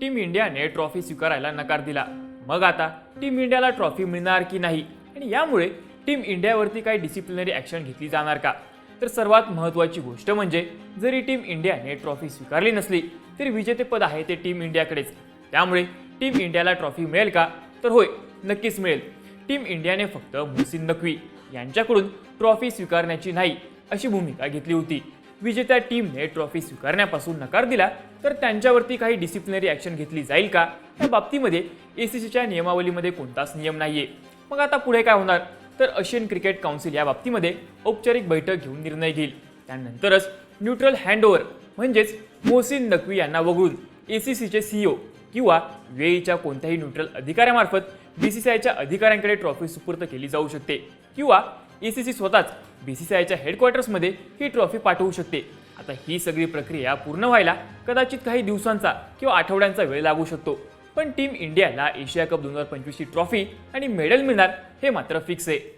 Team इंडियाने trophy स्वीकारायला नकार दिला. मग आता टीम इंडियाला ट्रॉफी मिळणार की नाही? आणि यामुळे टीम इंडियावरती काही डिसिप्लिनरी ॲक्शन घेतली जाणार का? तर सर्वात महत्त्वाची गोष्ट म्हणजे जरी टीम इंडियाने ट्रॉफी स्वीकारली नसली तरी विजेतेपद आहे ते टीम इंडियाकडेच. त्यामुळे टीम इंडियाला ट्रॉफी मिळेल का? तर होय नक्कीच मिळेल. टीम इंडियाने फक्त मुहसिन नक्वी यांच्याकडून ट्रॉफी स्वीकारण्याची नाही अशी भूमिका घेतली होती. विजेत्या टीमने ट्रॉफी स्वीकारण्यापासून नकार दिला तर त्यांच्यावरती काही डिसिप्लिनरी ॲक्शन घेतली जाईल का? या बाबतीमध्ये ए सी सीच्या नियमावलीमध्ये कोणताच नियम नाहीये. मग आता पुढे काय होणार? तर आशियन क्रिकेट काउन्सिल या बाबतीमध्ये औपचारिक बैठक घेऊन निर्णय घेईल. त्यानंतरच न्यूट्रल हँडओव्हर म्हणजेच मोहसिन नकवी यांना वगळून ए सी सीचे सीईओ किंवा वेईच्या कोणत्याही न्यूट्रल अधिकाऱ्यामार्फत बी सी सी आयच्या अधिकाऱ्यांकडे ट्रॉफी सुपूर्द केली जाऊ शकते. किंवा ए सी सी स्वतःच बी सी सी आयच्या हेडक्वार्टर्समध्ये ही ट्रॉफी पाठवू शकते. आता ही सगळी प्रक्रिया पूर्ण व्हायला कदाचित काही दिवसांचा किंवा आठवड्यांचा वेळ लागू शकतो. पण टीम इंडियाला एशिया कप दोन हजार पंचवीसची ट्रॉफी आणि मेडल मिळणार हे मात्र फिक्स आहे.